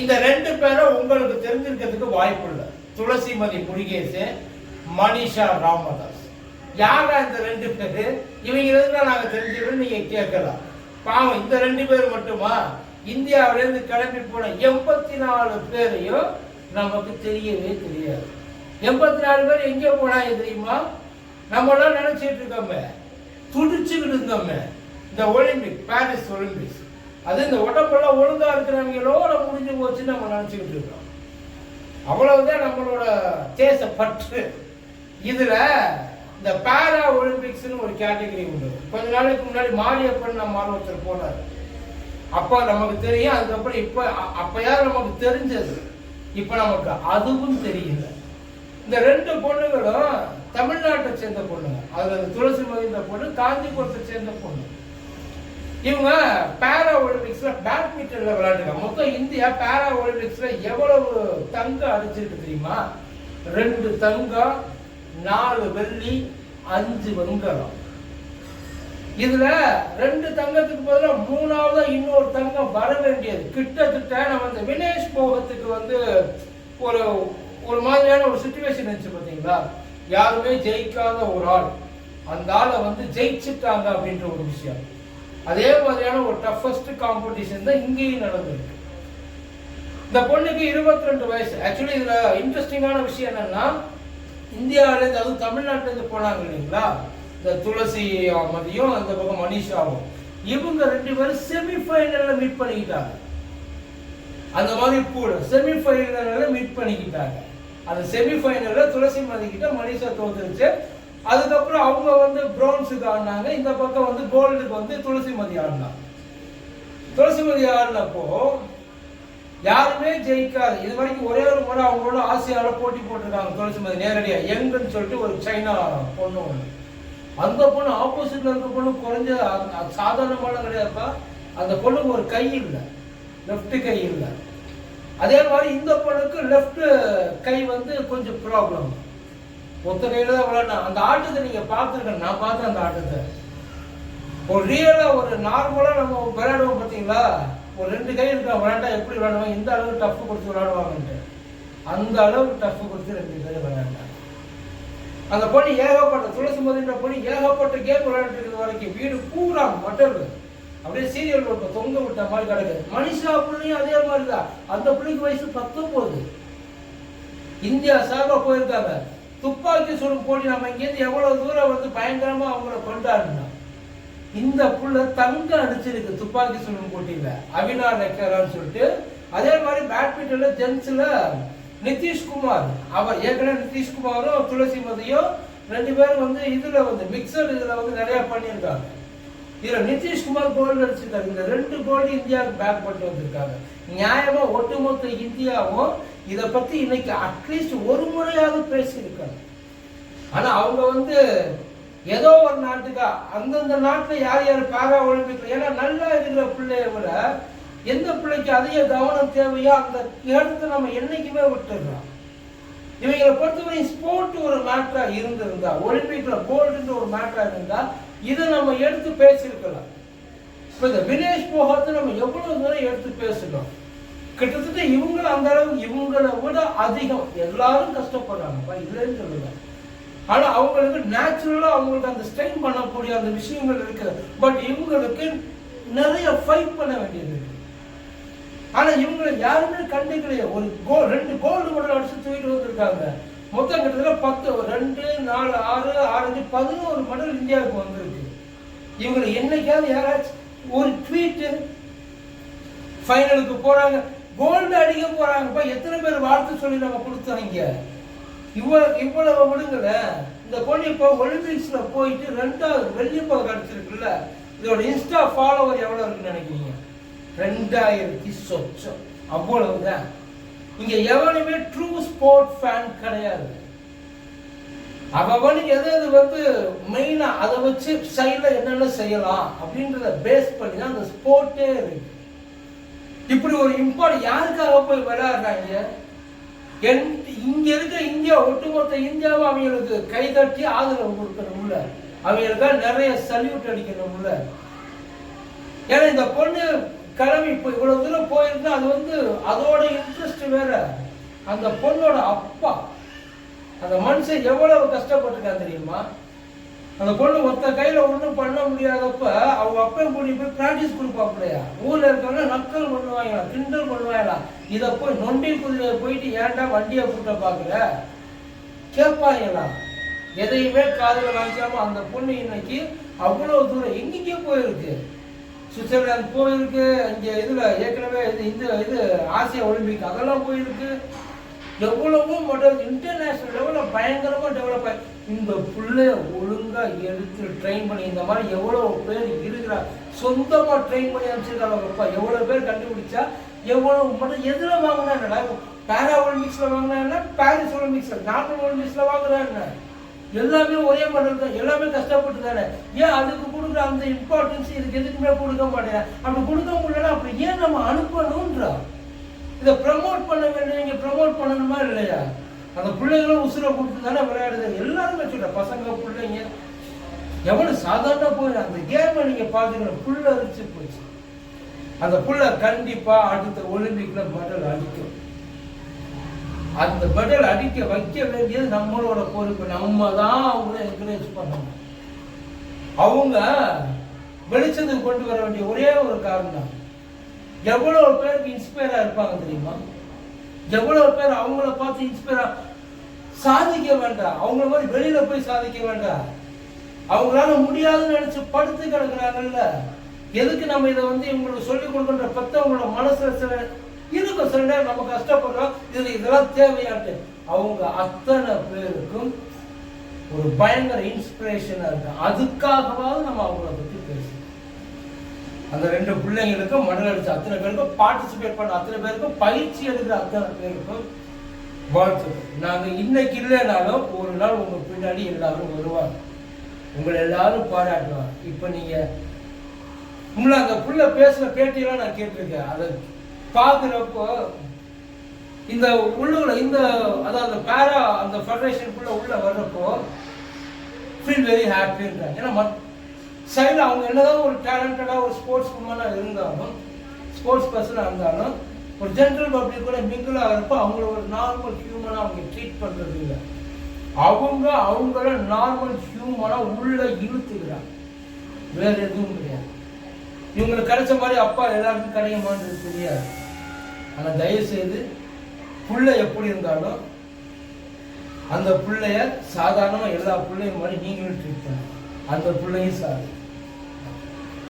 இந்த ரெண்டு பேரும் உங்களுக்கு தெரிஞ்சிருக்கிறதுக்கு வாய்ப்பு இல்லை. துளசிமதி முருகேசு மனிஷா ராமதாஸ். யாரா இந்த ரெண்டு பேரு? இவங்க இருந்தா நாங்க தெரிஞ்சுக்கணும் நீங்க கேட்கலாம். பாவம் இந்த ரெண்டு பேர் மட்டுமா? இந்தியாவிலேருந்து கிளம்பி போன எண்பத்தி நாலு பேரையும் நமக்கு தெரியவே தெரியாது. எண்பத்தி நாலு பேர் எங்கே போனாங்க தெரியுமா? நம்மளாம் நினைச்சிட்டு இருக்கோமே. துடிச்சுக்கிட்டு இருந்தோமே இந்த ஒலிம்பிக் பாரிஸ் ஒலிம்பிக்ஸ். அது இந்த உடம்பெல்லாம் ஒழுங்கா இருக்கிறவங்களோ நம்ம முடிஞ்சு போச்சுன்னு நம்ம நினச்சிக்கிட்டு இருக்கோம். அவ்வளவுதான் நம்மளோட தேச பற்று. இதுல இந்த பேரா ஒலிம்பிக்ஸ்னு ஒரு கேட்டகரி உண்டு. கொஞ்ச நாளைக்கு முன்னாடி மாரியப்பன் நம்ம ஆள் ஒருத்தர் போனார். அப்போ நமக்கு தெரியும் அதுக்கப்புறம் இப்ப அப்போயா நமக்கு தெரிஞ்சது. இப்ப நமக்கு அதுவும் தெரியல. இந்த ரெண்டு பொண்ணுங்களும் தமிழ்நாட்டை சேர்ந்த பொண்ணுங்க. அதுல துளசி மகிழ்ந்த பொண்ணு காஞ்சிபுரத்தை சேர்ந்த பொண்ணு. இவங்க பேரா ஒலிம்பிக்ஸ்ல பேட்மிண்டன்ல விளையாடுங்க மொத்தம் இந்தியா பேரா ஒலிம்பிக்ஸ்ல எவ்வளவு தங்கம் அடிச்சிருக்கு தெரியுமா? ரெண்டு தங்கம் நாலு வெள்ளி அஞ்சு வெண்கலம். இதுல ரெண்டு தங்கத்துக்கு பதிலாக மூணாவது இன்னொரு தங்கம் வர வேண்டியது. கிட்டத்தட்ட நம்ம இந்த வினேஷ் போகத்துக்கு வந்து ஒரு ஒரு மாதிரியான ஒரு சுச்சுவேஷன் இருந்துச்சு பார்த்தீங்களா? யாருமே ஜெயிக்காத ஒரு ஆள். அந்த ஆளை வந்து ஜெயிச்சுட்டாங்க அப்படின்ற ஒரு விஷயம். அதே மாதிரியான ஒரு டஃபஸ்ட் காம்படிஷன் தான் இங்கேயும் நடந்திருக்கு. இந்த பொண்ணுக்கு 22 ரெண்டு வயசு. ஆக்சுவலி இதுல இன்ட்ரெஸ்டிங்கான விஷயம் என்னன்னா இந்தியாவிலேருந்து அதுவும் தமிழ்நாட்டிலேருந்து போனாங்க இல்லைங்களா? இந்த துளசி மதியம் அந்த பக்கம் மனிஷாவும். இவங்க ரெண்டு பேரும் செமிஃபைனல்ல மீட் பண்ணிக்கிட்டாங்க. அந்த மாதிரி கூட செமிஃபைனல்ல மீட் பண்ணிக்கிட்டாங்க. அந்த செமிஃபைனல்ல துளசி மதி கிட்ட மனிஷா தோத்துருச்சு. அதுக்கப்புறம் அவங்க வந்து ப்ரௌன்ஸுக்கு ஆடினாங்க. இந்த பக்கம் வந்து கோல்டுக்கு வந்து துளசிமதி ஆடினாங்க துளசிமதி ஆடினப்போ யாருமே ஜெயிக்காது. இது வரைக்கும் ஒரே ஒரு முறை அவங்களோட ஆசியால போட்டி போட்டிருக்காங்க துளசிமதி நேரடியாக நேரடியா. எங்கன்னு சொல்லிட்டு ஒரு சைனா பொண்ணு ஒண்ணு. அந்த பொண்ணு ஆப்போசிட்ல இருக்க பொண்ணு குறைஞ்ச சாதாரணமான கிடையாதுப்பா. அந்த பொண்ணுக்கு ஒரு கை இல்லை. லெஃப்ட் கை இல்லை. அதே மாதிரி இந்த பொண்ணுக்கு லெஃப்ட் கை வந்து கொஞ்சம் ப்ராப்ளம் ஒத்த தான் விளையாடணும் அந்த ஆட்டத்தை நீங்க பார்த்துருக்கேன் நான் பார்த்தேன் அந்த ஆட்டத்தை. ஒரு ரியலா ஒரு நார்மலா நம்ம விளையாடுவோம் பார்த்தீங்களா? ஒரு ரெண்டு கை இருக்கா விளையாண்டா எப்படி விளையாடுவாங்க? இந்த அளவுக்கு டஃப் கொடுத்து விளையாடுவாங்கன்ட்டு. அந்த அளவுக்கு டஃப் கொடுத்து ரெண்டு பேரும் விளையாண்டாங்க அந்த பொண்ணு ஏகப்பட்ட துளசி மதின்ற பொண்ணு ஏகப்பட்ட கேம் விளையாண்டு இருக்கிற வரைக்கும் வீடு பூரா மட்டல் அப்படியே சீரியல் இப்போ தொங்க விட்ட மாதிரி கிடக்குது. மனுஷா பிள்ளையும் அதே மாதிரி தான் அந்த பிள்ளைக்கு வயசு பத்தொம்போது. இந்தியா சார்பா போயிருக்காங்க. துப்பாக்கி சுடும் போட்டி நம்ம இங்கேருந்து எவ்வளவு தூரம் வந்து பயங்கரமா அவங்கள கொண்டாடணும் இந்த புள்ள தங்கம் அடிச்சிருக்கு துப்பாக்கி சுடும் போட்டியில. அவினா நெக்கரான்னு சொல்லிட்டு அதே மாதிரி பேட்மிண்டன்ல ஜென்ஸ்ல நிதிஷ்குமார். அவர் ஏற்கனவே நிதிஷ்குமாரும் துளசி மதியும் ரெண்டு பேரும் வந்து இதுல வந்து மிக்சர் இதுல வந்து நிறைய பண்ணியிருக்காங்க. இதில் நிதிஷ்குமார் கோல்டு அடிச்சிருக்காரு இந்த ரெண்டு கோல்டு இந்தியாவுக்கு பேக் பண்ணிட்டு வந்திருக்காங்க. நியாயமா ஒட்டுமொத்த இந்தியாவும் இதை பத்தி இன்னைக்கு அட்லீஸ்ட் ஒரு முறையாவது பேசியிருக்காங்க. ஆனா அவங்க வந்து ஏதோ ஒரு நாட்டுக்கா அந்தந்த நாட்டுல யார் யார் பாரா ஒலிம்பிக்ல ஏன்னா நல்லா இருக்கிற பிள்ளைய விட எந்த பிள்ளைக்கு அதிக கவனம் தேவையோ அந்த இடத்தை நம்ம என்னைக்குமே விட்டுடுறோம் இவங்களை பொறுத்தவரை ஸ்போர்ட் ஒரு மேட்டரா இருந்திருந்தா ஒலிம்பிக்ல கோல்டுன்ற ஒரு மேட்டரா இருந்தா இதை நம்ம எடுத்து பேசியிருக்கலாம். இப்போ இந்த வினேஷ் போகத்தை நம்ம எவ்வளோ தூரம் எடுத்து பேசணும்? கிட்டத்தட்ட இவங்களை அந்த அளவு இவங்களை விட அதிகம். எல்லாரும் கஷ்டப்படுறாங்கப்பா இல்லைன்னு சொல்லுங்க ஆனால் அவங்களுக்கு நேச்சுரலாக அவங்களுக்கு அந்த ஸ்ட்ரெயின் பண்ணக்கூடிய அந்த விஷயங்கள் இருக்கு. பட் இவங்களுக்கு நிறைய ஃபைட் பண்ண வேண்டியது இருக்கு. ஆனால் இவங்களை யாருமே கண்டுக்கலையே. ஒரு கோல் ரெண்டு கோல்டு மெடல் அடிச்சு தூக்கிட்டு வந்திருக்காங்க. மொத்தம் கிட்டத்தட்ட பத்து ரெண்டு நாலு ஆறு ஆறு பதினோரு மெடல் இந்தியாவுக்கு வந்து இவங்களை என்னைக்காவது யாராச்சும் ஒரு ட்வீட்டு ஃபைனலுக்கு போகிறாங்க கோல்டு அடிக்க போகிறாங்கப்பா எத்தனை பேர் வாழ்த்து சொல்லி நம்ம கொடுத்தாங்க இவ்வளோ இவ்வளவு விடுங்கல. இந்த பொண்ணு இப்போ ஒலிம்பிக்ஸில் போயிட்டு ரெண்டாவது வெள்ளி கிடச்சிருக்குல்ல. இதோட இன்ஸ்டா ஃபாலோவர் எவ்வளோ இருக்குன்னு நினைக்கிறீங்க? ரெண்டாயிரத்தி சொச்சம். அவ்வளவுதான். இங்கே எவனுமே ட்ரூ ஸ்போர்ட் ஃபேன் கிடையாது. அவனுக்கு எது எது வந்து மெயினா அதை வச்சு சைடில் என்னென்ன செய்யலாம் அப்படின்றத பேஸ் பண்ணி தான் அந்த ஸ்போர்ட்டே இருக்கு. இப்படி ஒரு இம்பார்ட் யாருக்காக போய் விளையாடுறாங்க? என் இங்க இருக்க இந்தியா ஒட்டுமொத்த இந்தியாவும் அவங்களுக்கு கைதட்டி ஆதரவு கொடுக்கணும்ல. அவங்களுக்காக நிறைய சல்யூட் அடிக்கணும்ல. ஏன்னா இந்த பொண்ணு கிளம்பி இப்போ இவ்வளவு தூரம் போயிருந்தா அது வந்து அதோட இன்ட்ரெஸ்ட் வேற. அந்த பொண்ணோட அப்பா. அந்த மனுஷன் எவ்வளவு கஷ்டப்பட்டிருக்கான் தெரியுமா? அந்த பொண்ணு ஒத்த கையில ஒண்ணும் பண்ண முடியாதப்ப அவங்க அப்பையும் கூட்டி போய் பிராக்டிஸ் கொடுப்பாப்பிடையா ஊர்ல இருக்கவங்க நக்கல் பண்ணுவாங்களா கிண்டல் பண்ணுவாங்களா? இதை போய் நொண்டிக்குள்ள போயிட்டு ஏன்டா வண்டியை கூட்ட பாக்குற கேட்பாங்களா? எதையுமே காதுல வாங்கிக்காம அந்த பொண்ணு இன்னைக்கு அவ்வளவு தூரம் எங்கெங்கே போயிருக்கு. சுவிட்சர்லாந்து போயிருக்கு இங்க இதுல ஏற்கனவே இது இந்த இது ஆசியா ஒலிம்பிக் அதெல்லாம் போயிருக்கு. எவ்வளவோ மாடல் இன்டர்நேஷ்னல் லெவலில் பயங்கரமாக டெவலப் ஆகி இந்த பிள்ளைய ஒழுங்கா எடுத்து ட்ரெயின் பண்ணி இந்த மாதிரி எவ்வளவு பேர் இருக்கிறா சொந்தமாக ட்ரெயின் பண்ணி அனுப்பிச்சிருக்காங்கப்பா எவ்வளவு பேர் கண்டுபிடிச்சா எவ்வளவு மட்டும் எதில் வாங்கினா என்னடா பேரா ஒலிம்பிக்ஸ்ல வாங்கினா என்ன? பாரிஸ் ஒலிம்பிக்ஸில் நார்மல் ஒலிம்பிக்ஸில் வாங்குறா என்ன? எல்லாமே ஒரே மாடல் தான். எல்லாமே கஷ்டப்பட்டு தானே ஏன் அதுக்கு கொடுக்குற அந்த இம்பார்ட்டன்ஸ் இதுக்கு எதுக்குமே கொடுக்க மாட்டேன்? அப்படி கொடுக்க முடியலன்னா அப்படி ஏன் நம்ம அனுப்பணுன்றா இதை ப்ரமோட் பண்ண வேண்டியவங்க ப்ரமோட் பண்ணணுமா இல்லையா? அந்த பிள்ளைகளும் உசுரை கொடுத்து தானே விளையாடுது. எல்லாருமே சொல்ற பசங்க பிள்ளைங்க. எவ்வளோ சாதாரண போய் அந்த கேமை நீங்கள் பார்த்துக்கணும் புள்ள அரிச்சு போச்சு. அந்த புள்ள கண்டிப்பாக அடுத்த ஒலிம்பிக்கில் மெடல் அடிக்கும். அந்த மெடல் அடிக்க வைக்க வேண்டியது நம்மளோட பொறுப்பு. நம்ம தான் அவங்கள என்கரேஜ் பண்ணணும். அவங்க வெளிச்சத்துக்கு கொண்டு வர வேண்டிய ஒரே ஒரு காரணம். எவ்வளோ பேருக்கு இன்ஸ்பயராக இருப்பாங்க தெரியுமா? எவ்வளோ பேர் அவங்கள பார்த்து இன்ஸ்பயரா சாதிக்க வேண்டாம் அவங்கள மாதிரி வெளியில போய் சாதிக்க வேண்டாம் அவங்களால முடியாதுன்னு நினைச்சு படுத்து கிடக்குறாங்கல்ல? எதுக்கு நம்ம இதை வந்து இவங்களுக்கு சொல்லி கொடுக்கின்ற பெத்தவங்களோட மனசுல சில இருக்கும் சில நேரம் நம்ம கஷ்டப்படுறோம். இது இதெல்லாம் தேவையாட்டு அவங்க அத்தனை பேருக்கும் ஒரு பயங்கர இன்ஸ்பிரேஷனா இருக்கு. அதுக்காகவாவது நம்ம அவங்கள பத்தி பேசணும் அந்த ரெண்டு பிள்ளைங்களுக்கும் மடல் அடிச்ச அத்தனை பேருக்கும் பார்ட்டிசிபேட் பண்ண அத்தனை பேருக்கும் பயிற்சி எடுக்கிற அத்தனை பேருக்கும் வாழ்த்துக்கள். நாங்கள் இன்னைக்கு இல்லைனாலும் ஒரு நாள் உங்கள் பின்னாடி எல்லாரும் வருவாங்க. உங்களை எல்லாரும் பாராட்டுவாங்க. இப்போ நீங்கள் உங்களை அந்த புள்ள பேசுகிற பேட்டியெல்லாம் நான் கேட்டிருக்கேன். அதை பார்க்குறப்போ இந்த உள்ளுக்குள்ள இந்த அதாவது அந்த பேரா அந்த ஃபெடரேஷனுக்குள்ளே உள்ளே வர்றப்போ ஃபீல் வெரி ஹாப்பின்றாங்க ஏன்னா மத் சைடில் அவங்க என்னதான் ஒரு டேலண்டடாக ஒரு ஸ்போர்ட்ஸ் உமனாக இருந்தாலும் ஸ்போர்ட்ஸ் பர்சனாக இருந்தாலும் ஒரு ஜென்ரல் பப்ளிக் கூட மிங்கிள் ஆகிறப்போ அவங்கள ஒரு நார்மல் ஹியூமனாக அவங்க ட்ரீட் பண்ணுறது இல்லை. அவங்க அவங்கள நார்மல் ஹியூமனாக உள்ளே இழுத்துக்கிறாங்க. வேறு எதுவும் கிடையாது. இவங்களுக்கு கிடைச்ச மாதிரி அப்பா எல்லாருக்கும் கிடைக்குமான்றது தெரியாது. ஆனால் தயவுசெய்து பிள்ளை புள்ள எப்படி இருந்தாலும் அந்த பிள்ளைய சாதாரணமாக எல்லா பிள்ளையும் மாதிரி நீங்களும் ட்ரீட் பண்ணுங்க அந்த பிள்ளையும் சார்.